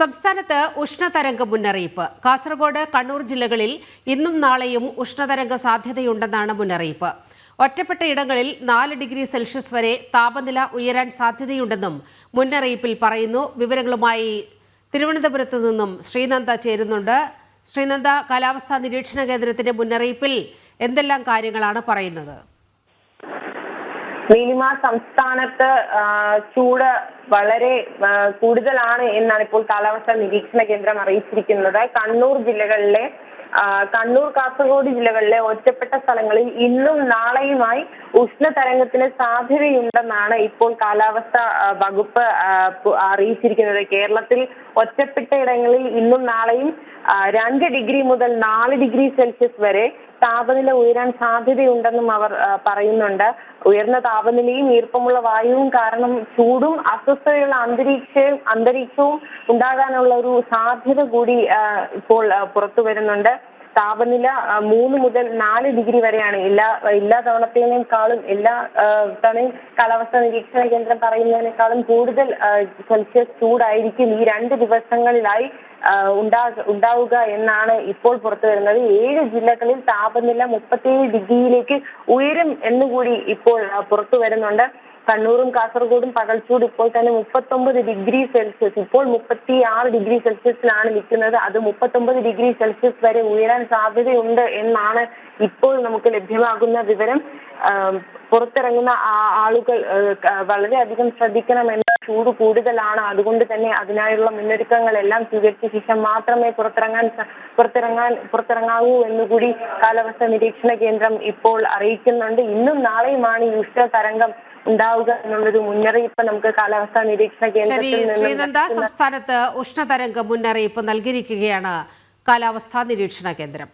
സംസ്ഥാനത്ത് ഉഷ്ണതരംഗ മുന്നറിയിപ്പ്. കാസർഗോഡ് കണ്ണൂർ ജില്ലകളിൽ ഇന്നും നാളെയും ഉഷ്ണതരംഗ സാധ്യതയുണ്ടെന്നാണ് മുന്നറിയിപ്പ്. ഒറ്റപ്പെട്ട ഇടങ്ങളിൽ നാല് ഡിഗ്രി സെൽഷ്യസ് വരെ താപനില ഉയരാൻ സാധ്യതയുണ്ടെന്നും മുന്നറിയിപ്പിൽ പറയുന്നു. വിവരങ്ങളുമായി തിരുവനന്തപുരത്ത് നിന്നും ശ്രീനന്ദ ചേരുന്നുണ്ട്. ശ്രീനന്ദ കാലാവസ്ഥാ നിരീക്ഷണ കേന്ദ്രത്തിന്റെ മുന്നറിയിപ്പിൽ എന്തെല്ലാം കാര്യങ്ങളാണ് പറയുന്നത്? നീലിമ സംസ്ഥാനത്ത് ചൂട് വളരെ കൂടുതലാണ് എന്നാണ് ഇപ്പോൾ കാലാവസ്ഥാ നിരീക്ഷണ കേന്ദ്രം അറിയിച്ചിരിക്കുന്നത്. കണ്ണൂർ ജില്ലകളിലെ കണ്ണൂർ കാസർഗോഡ് ജില്ലകളിലെ ഒറ്റപ്പെട്ട സ്ഥലങ്ങളിൽ ഇന്നും നാളെയുമായി ഉഷ്ണതരംഗത്തിന് സാധ്യതയുണ്ടെന്നാണ് ഇപ്പോൾ കാലാവസ്ഥ വകുപ്പ് അറിയിച്ചിരിക്കുന്നത്. കേരളത്തിൽ ഒറ്റപ്പെട്ട ഇടങ്ങളിൽ ഇന്നും നാളെയും രണ്ട് ഡിഗ്രി മുതൽ നാല് ഡിഗ്രി സെൽഷ്യസ് വരെ താപനില ഉയരാൻ സാധ്യതയുണ്ടെന്നും അവർ പറയുന്നുണ്ട്. ഉയർന്ന താപനിലയും ഈർപ്പമുള്ള വായുവും കാരണം ചൂടും അസ്വസ്ഥതയുള്ള അന്തരീക്ഷവും അന്തരീക്ഷവും ഉണ്ടാകാനുള്ള ഒരു സാധ്യത കൂടി ഇപ്പോൾ പുറത്തു വരുന്നുണ്ട്. താപനില മൂന്ന് മുതൽ നാല് ഡിഗ്രി വരെയാണ്. എല്ലാ എല്ലാ തവണത്തേനേക്കാളും എല്ലാ തവണയും കാലാവസ്ഥ നിരീക്ഷണ കേന്ദ്രം പറയുന്നതിനേക്കാളും കൂടുതൽ സെൽഷ്യസ് ചൂടായിരിക്കും ഈ രണ്ട് ദിവസങ്ങളിലായി ഉണ്ടാ ഉണ്ടാവുക എന്നാണ് ഇപ്പോൾ പുറത്തു വരുന്നത്. ഏഴ് ജില്ലകളിൽ താപനില മുപ്പത്തിയേഴ് ഡിഗ്രിയിലേക്ക് ഉയരും എന്നുകൂടി ഇപ്പോൾ പുറത്തു വരുന്നുണ്ട്. കണ്ണൂരും കാസർഗോഡും പകൽച്ചൂട് ഇപ്പോൾ തന്നെ മുപ്പത്തൊമ്പത് ഡിഗ്രി സെൽഷ്യസ്. ഇപ്പോൾ മുപ്പത്തി ആറ് ഡിഗ്രി സെൽഷ്യസിലാണ് നിൽക്കുന്നത്. അത് മുപ്പത്തൊമ്പത് ഡിഗ്രി സെൽഷ്യസ് വരെ ഉയരാൻ സാധ്യതയുണ്ട് എന്നാണ് ഇപ്പോൾ നമുക്ക് ലഭ്യമാകുന്ന വിവരം. പുറത്തിറങ്ങുന്ന ആളുകൾ വളരെയധികം ശ്രദ്ധിക്കണമെന്ന് ചൂട് കൂടുതലാണ്. അതുകൊണ്ട് തന്നെ അതിനായുള്ള മുന്നൊരുക്കങ്ങളെല്ലാം സ്വീകരിച്ച ശേഷം മാത്രമേ പുറത്തിറങ്ങാൻ പുറത്തിറങ്ങാൻ പുറത്തിറങ്ങാവൂ എന്നുകൂടി കാലാവസ്ഥാ നിരീക്ഷണ കേന്ദ്രം ഇപ്പോൾ അറിയിക്കുന്നുണ്ട്. ഇന്നും നാളെയുമാണ് ഈ ഉഷ്ണ തരംഗം ഉണ്ടാവുക എന്നുള്ളൊരു മുന്നറിയിപ്പ് നമുക്ക് കാലാവസ്ഥാ നിരീക്ഷണ കേന്ദ്രത്തിൽ ശ്രീനന്ദ സംസ്ഥാനത്ത് ഉഷ്ണതരംഗ മുന്നറിയിപ്പ് നൽകിയിരിക്കുകയാണ് കാലാവസ്ഥാ നിരീക്ഷണ കേന്ദ്രം.